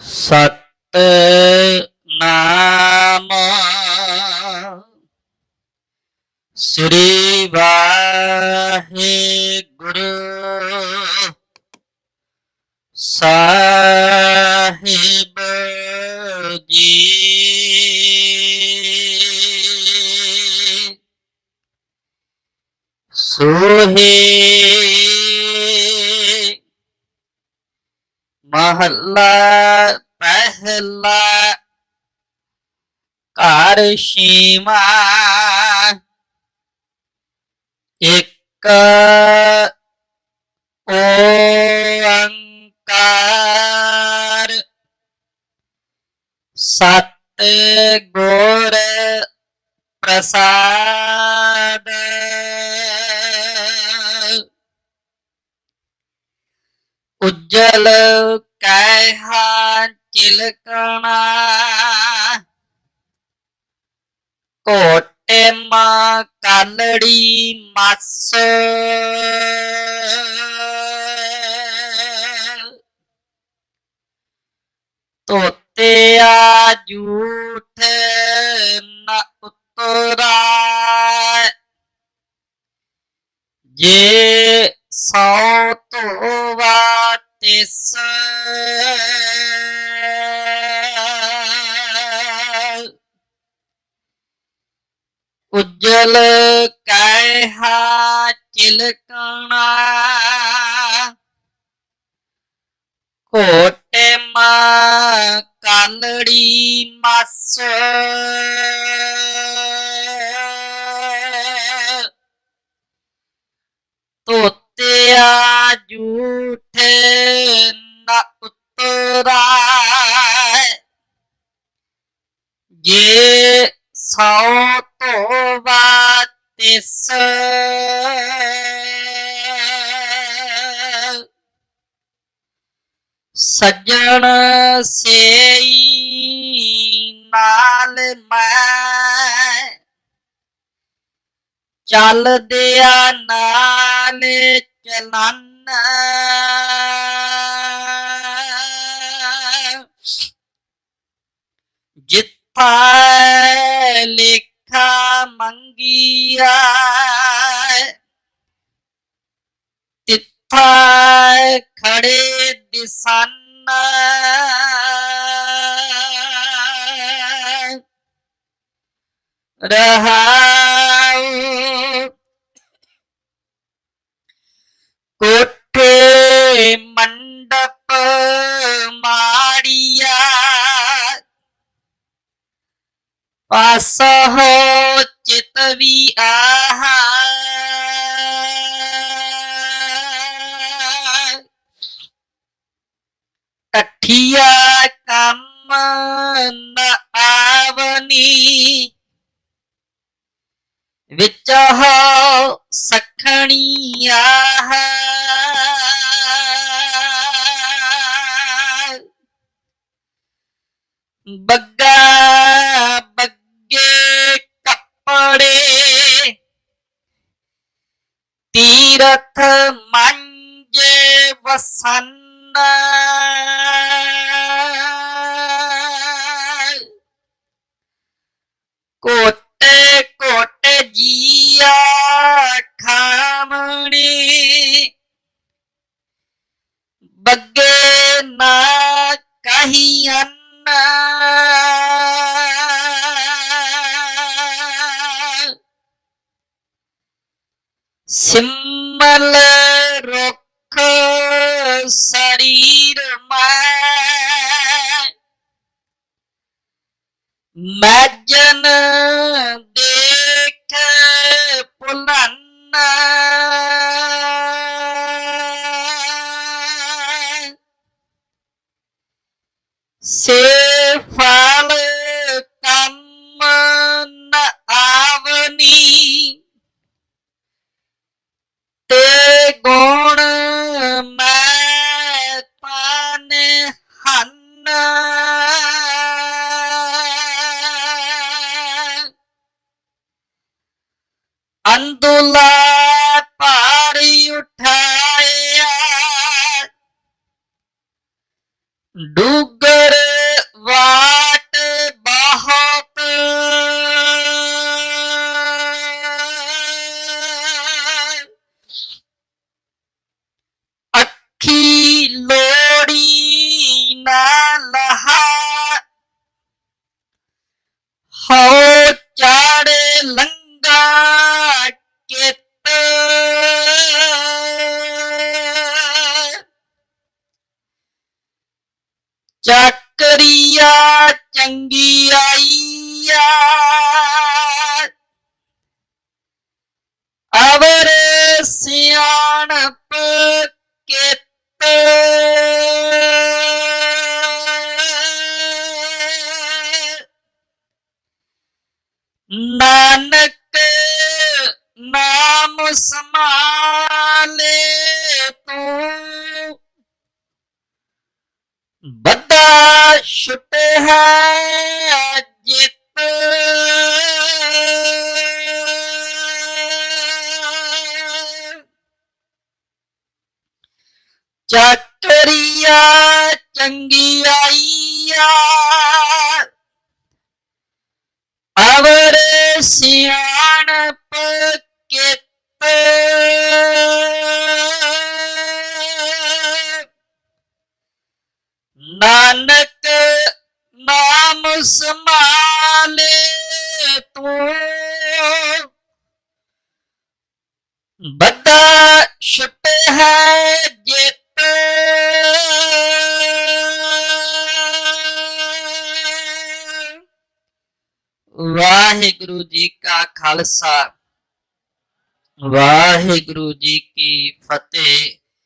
ਸਤ ਮਹੱਲਾ ਪਹਿਲਾ ਘਰ ਸ਼ੀਮਾ ਇੱਕ ਓੰਕਾਰ ਸਤ ਗੁਰ ਪ੍ਰਸਾਦ। ਉਜਲ ਕਹਿਹਾ ਚਿਲਕਣਾ ਕੋਟੇ ਮਾ ਕਾਲੜੀ ਮਸ ਆ ਜੂਠ ਨਾ ਉਤਰਾ ਜੇ ਸੌ ਤੋਵਾ ਤਿਸ ਉਜਲ ਕਹਿਹਾ ਚਿਲਕਣਾ ਕੋਟੇ ਮਾ ਕਾਲੜੀ ਮਸ ਨ ਉਤਰਾ ਜੇ ਸੌ ਤੋਵਾ ਤਿਸ ਸੱਜਣ ਸੇਈ ਨਾਲ ਮੈਂ ਚੱਲਦਿਆ ਨਾਲ ਚਲਨ जित लिखा मंगिया तिथा खड़े दिसाना रहा ਪਾਸ ਹੋ ਚਿਤਵੀ ਆਹਾ। ਟਠੀਆ ਕੰਮ ਨ ਆਵਨੀ। ਵਿੱਚ ਹੋ ਸਖਣੀਆ ਬੱਗਾ ਤੀਰਥ ਮੰਜੇ ਵਸਨ ਕੋਟੇ ਕੋਟੇ ਜੀਆ ਖਾਮਣੀ ਬੱਗੇ ਨਾ ਕਹੀਆਂ ਸਿਮਲ ਰੁੱਖ ਸਰੀਰ ਮੈਂ। ਮਜਨ ਦੇਖ ਪੁਲਨ ਸੇ ਫਲ ਕੰਮ ਨ ਆਵਨੀ ਤੇ ਗੁਣ ਮੈਂ ਪਾਨ ਹਨ ਅੰਦੁਲਾ ਭਾਰੀ ਉਠਾਇਆ। ਡੂਬ चक्रिया चंगी आइया अवर सियाणप के नानक नाम समाले तू। ਛੁਟੇ ਹੈ ਜਿਤ। ਚੱਕਰੀਆ ਚੰਗੀ ਆਈਆ। नानक नाम समाले तू। तो। बदा छुप है जित। वाहेगुरु जी का खालसा। वाहेगुरु जी की फतेह।